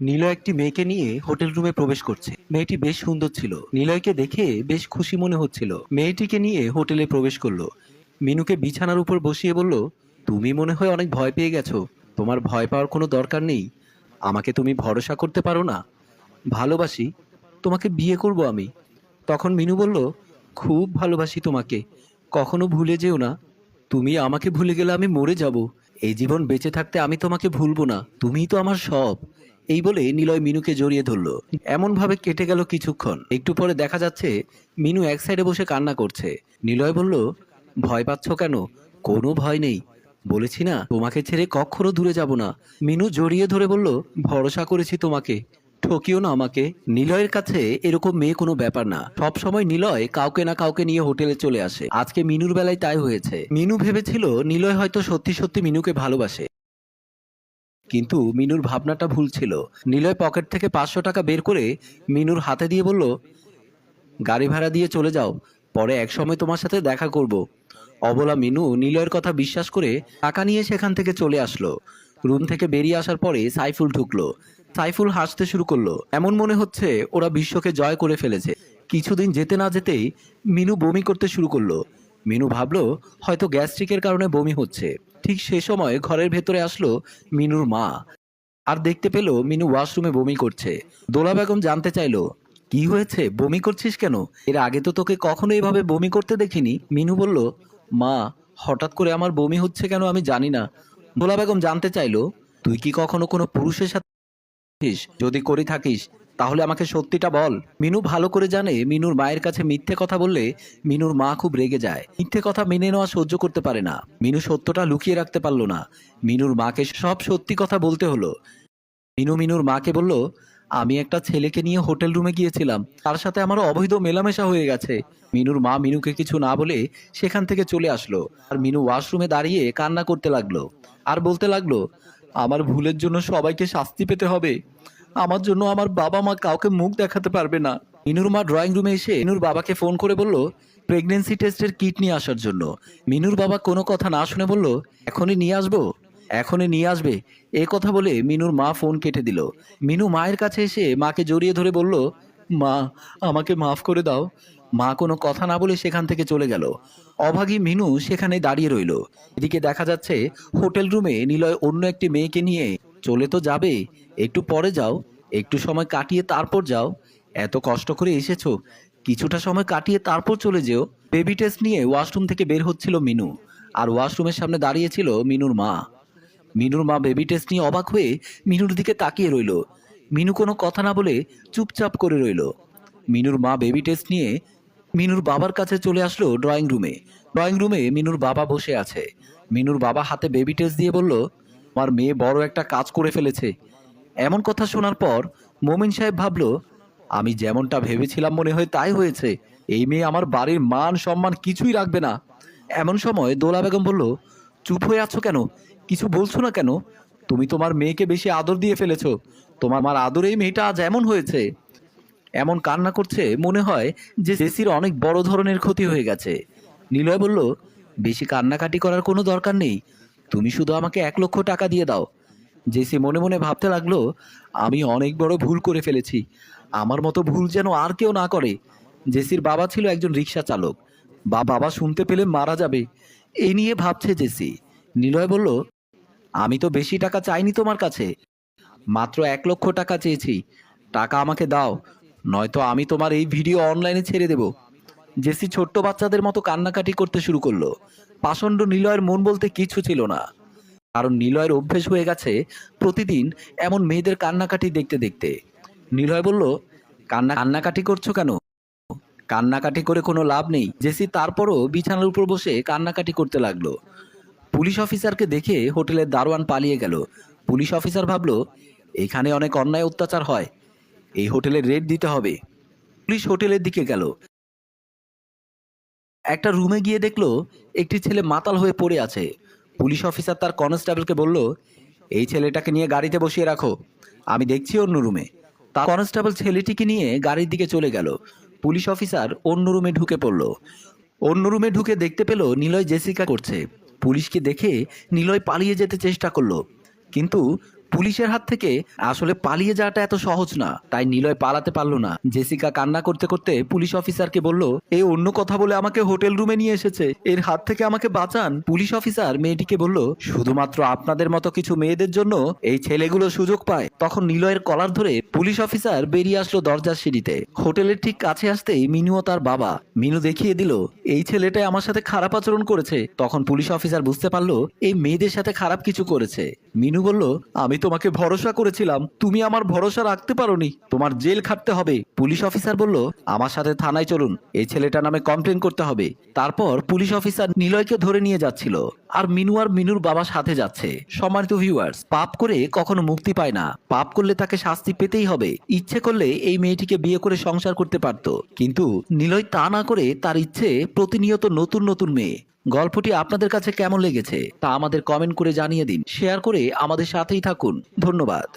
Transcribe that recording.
নিলয় একটি মেয়েকে নিয়ে হোটেল রুমে প্রবেশ করছে। মেয়েটি বেশ সুন্দর ছিল। নিলয়কে দেখে বেশ খুশি মনে হচ্ছিল। মেয়েটিকে নিয়ে হোটেলে প্রবেশ করল। মিনুকে বিছানার উপর বসিয়ে বলল, তুমি মনে হয় অনেক ভয় পেয়ে গেছো। তোমার ভয় পাওয়ার কোনো দরকার নেই। আমাকে তুমি ভরসা করতে পারো না। ভালোবাসি। তোমাকে বিয়ে করব আমি। তখন মিনু বলল, খুব ভালোবাসি তোমাকে। কখনো ভুলে যেও না। তুমি আমাকে ভুলে গেলে আমি মরে যাব। এই জীবন বেঁচে থাকতে আমি তোমাকে ভুলবো না, তুমিই তো আমার সব। এই বলে নিলয় মিনুকে জড়িয়ে ধরলো। এমনভাবে কেটে গেল কিছুক্ষণ। একটু পরে দেখা যাচ্ছে, মিনু এক সাইডে বসে কান্না করছে। নিলয় বলল, ভয় পাচ্ছ কেন? কোনো ভয় নেই। বলেছি না, তোমাকে ছেড়ে কখনো দূরে যাব না। মিনু জড়িয়ে ধরে বলল, ভরসা করেছি তোমাকে। ঠকিও না আমাকে। নিলয়ের কাছে এরকম মেয়ে কোনো ব্যাপার না। সব সময় নিলয় কাউকে না কাউকে নিয়ে হোটেলে চলে আসে। আজকে মিনুর বেলায় তাই হয়েছে। মিনু ভেবেছিল নিলয় হয়তো সত্যি সত্যি মিনুকে ভালোবাসে। কিন্তু মিনুর ভাবনাটা ভুল ছিল। নিলয় পকেট থেকে পাঁচশো টাকা বের করে মিনুর হাতে দিয়ে বলল, গাড়ি ভাড়া দিয়ে চলে যাও। পরে এক সময় তোমার সাথে দেখা করব। অবলা মিনু নিলয়ের কথা বিশ্বাস করে টাকা নিয়ে সেখান থেকে চলে আসলো। রুম থেকে বেরিয়ে আসার পরে সাইফুল ঢুকলো। সাইফুল হাসতে শুরু করল। এমন মনে হচ্ছে ওরা বিশ্বকে জয় করে ফেলেছে। কিছুদিন যেতে না যেতেই মিনু বমি করতে শুরু করল। মিনু ভাবলো, হয়তো গ্যাস্ট্রিকের কারণে বমি হচ্ছে। ঠিক সে সময় ঘরের ভেতরে আসলো মিনুর মা। আর দেখতে পেল মিনু ওয়াশরুমে বমি করছে। দোলা বেগম জানতে চাইলো, কি হয়েছে? বমি করছিস কেন? এর আগে তো তোকে কখনো এভাবে বমি করতে দেখিনি। মিনু বলল, মা, হঠাৎ করে আমার বমি হচ্ছে কেন আমি জানি না। দোলা বেগম জানতে চাইলো, তুই কি কখনো কোনো পুরুষের সাথে থাকিস? যদি করে থাকিস, তাহলে আমাকে সত্যিটা বল। মিনু ভালো করে জানে মিনুর মায়ের কাছে মিথ্যে কথা বললে মিনুর মা খুব রেগে যায়। মিথ্যে কথা মেনে নেওয়া সহ্য করতে পারে না। মিনু সত্যটা লুকিয়ে রাখতে পারল না। মিনুর মাকে সব সত্যি কথা বলতে হলো। মিনু মিনুর মাকে বলল, আমি একটা ছেলেকে নিয়ে হোটেল রুমে গিয়েছিলাম। তার সাথে আমার অবৈধ মেলামেশা হয়ে গেছে। মিনুর মা মিনুকে কিছু না বলে সেখান থেকে চলে আসলো। আর মিনু ওয়াশরুমে দাঁড়িয়ে কান্না করতে লাগল। আর বলতে লাগল আমার ভুলের জন্য সবাইকে শাস্তি পেতে হবে। আমার জন্য আমার বাবা মা কাউকে মুখ দেখাতে পারবে না। মিনুর মা ড্রয়িং রুমে এসে মিনুর বাবাকে ফোন করে বলল, প্রেগনেন্সি টেস্টের কিট নিয়ে আসার জন্য। মিনুর বাবা কোনো কথা না শুনে বলল, এখনই নিয়ে আসব? এখনই নিয়ে আসবে? এ কথা বলে মিনুর মা ফোন কেটে দিল। মিনু মায়ের কাছে এসে মাকে জড়িয়ে ধরে বলল, মা, আমাকে মাফ করে দাও। মা কোনো কথা না বলে সেখান থেকে চলে গেল। অভাগী মিনু সেখানে দাঁড়িয়ে রইল। এদিকে দেখা যাচ্ছে, হোটেল রুমে নিলয় অন্য একটি মেয়েকে নিয়ে, চলে তো যাবে, একটু পরে যাও, একটু সময় কাটিয়ে তারপর যাও। এত কষ্ট করে এসেছ, কিছুটা সময় কাটিয়ে তারপর চলে যেও। বেবি টেস্ট নিয়ে ওয়াশরুম থেকে বের হচ্ছিল মিনু, আর ওয়াশরুমের সামনে দাঁড়িয়েছিল মিনুর মা। মিনুর মা বেবি টেস্ট নিয়ে অবাক হয়ে মিনুর দিকে তাকিয়ে রইল। মিনু কোনো কথা না বলে চুপচাপ করে রইল। মিনুর মা বেবি টেস্ট নিয়ে মিনুর বাবার কাছে চলে আসলো ড্রয়িং রুমে ড্রয়িং রুমে মিনুর বাবা বসে আছে। মিনুর বাবা হাতে বেবি টেস্ট দিয়ে বলল আমার মেয়ে বড় একটা কাজ করে ফেলেছে। এমন কথা শোনার পর মোমিন সাহেব ভাবলো, আমি যেমনটা ভেবেছিলাম মনে হয় তাই হয়েছে। এই মেয়ে আমার বাড়ির মান সম্মান কিছুই রাখবে না। এমন সময় দোলা বেগম বলল, চুপ হয়ে আছো কেন? কিছু বলছো না কেন? তুমি তোমার মেয়েকে বেশি আদর দিয়ে ফেলেছো। তোমার, আমার আদরে এই মেয়েটা আজ এমন হয়েছে। এমন কান্না করছে মনে হয় যে জেসির অনেক বড় ধরনের ক্ষতি হয়ে গেছে। নিলয় বলল, বেশি কান্নাকাটি করার কোনো দরকার নেই। তুমি শুধু আমাকে এক লক্ষ টাকা দিয়ে দাও। জেসি মনে মনে ভাবতে লাগল, আমি অনেক বড় ভুল করে ফেলেছি। আমার মতো ভুল যেন আর কেউ না করে। জেসির বাবা ছিল একজন রিক্সা চালক। বা বাবা শুনতে পেলে মারা যাবে। এই নিয়ে ভাবছে জেসি। নিলয় বলল, আমি তো বেশি টাকা চাইনি তোমার কাছে। মাত্র এক লক্ষ টাকা চেয়েছি। টাকা আমাকে দাও। নয়তো আমি তোমার এই ভিডিও অনলাইনে ছেড়ে দেব। জেসি ছোট্ট বাচ্চাদের মতো কান্নাকাটি করতে শুরু করল। পাষণ্ড নিলয়ের মন বলতে কিছু ছিল না। কারণ নিলয়ের অভ্যেস হয়ে গেছে প্রতিদিন এমন মেয়েদের কান্নাকাটি দেখতে দেখতে। নিলয় বলল, কান্না, কান্নাকাটি করছ কেন? কান্নাকাটি করে কোনো লাভ নেই। জেসি তারপরও বিছানার উপর বসে কান্নাকাটি করতে লাগল। পুলিশ অফিসারকে দেখে হোটেলের দারোয়ান পালিয়ে গেল। পুলিশ অফিসার ভাবলো, এখানে অনেক অন্যায় অত্যাচার হয়। এই হোটেলে রেড দিতে হবে। পুলিশ হোটেলের দিকে গেল। একটা রুমে গিয়ে দেখল, একটি ছেলে মাতাল হয়ে পড়ে আছে। পুলিশ অফিসার তার কনস্টেবলকে বলল, এই ছেলেটাকে নিয়ে গাড়িতে বসিয়ে রাখো। আমি দেখছি অন্য রুমে। তা কনস্টেবল ছেলেটিকে নিয়ে গাড়ির দিকে চলে গেল। পুলিশ অফিসার অন্য রুমে ঢুকে পড়ল। অন্য রুমে ঢুকে দেখতে পেল নিলয় জেসিকা করছে। পুলিশকে দেখে নিলয় পালিয়ে যেতে চেষ্টা করল। কিন্তু পুলিশের হাত থেকে আসলে পালিয়ে যাওয়াটা এত সহজ না। তাই নিলয় পালাতে পারল না। জেসিকা কান্না করতে করতে পুলিশ অফিসারকে বলল, এ অন্য কথা বলে আমাকে হোটেল রুমে নিয়ে এসেছে। এর হাত থেকে আমাকে বাঁচান। পুলিশ অফিসার মেয়েটিকে বলল, শুধুমাত্র আপনাদের মতো কিছু মেয়েদের জন্য এই ছেলেগুলো সুযোগ পায়। তখন নিলয়ের কলার ধরে পুলিশ অফিসার বেরিয়ে আসলো দরজার সিঁড়িতে। হোটেলের ঠিক কাছে আসতেই মিনু ও তার বাবা মিনু দেখিয়ে দিল, এই ছেলেটাই আমার সাথে খারাপ আচরণ করেছে। তখন পুলিশ অফিসার বুঝতে পারল এই মেয়েদের সাথে খারাপ কিছু করেছে। মিনু বলল, আমি তোমাকে ভরসা করেছিলাম। তুমি আমার ভরসা রাখতে পারোনি। তোমার জেল খাটতে হবে। পুলিশ অফিসার বলল, আমার সাথে থানায় চলুন। এই ছেলেটা নামে কমপ্লেন করতে হবে। তারপর পুলিশ অফিসার নিলয়কে ধরে নিয়ে যাচ্ছিল। আর মিনু আর মিনুর বাবা সাথে যাচ্ছে। সম্মানিত ভিউয়ার্স পাপ করে কখনো মুক্তি পায় না। পাপ করলে তাকে শাস্তি পেতেই হবে। ইচ্ছে করলে এই মেয়েটিকে বিয়ে করে সংসার করতে পারত। কিন্তু নিলয় তা না করে তার ইচ্ছে প্রতিনিয়ত নতুন নতুন মেয়ে। গল্পটি আপনাদের কাছে কেমন লেগেছে তা আমাদের কমেন্ট করে জানিয়ে দিন। শেয়ার করে আমাদের সাথেই থাকুন। ধন্যবাদ।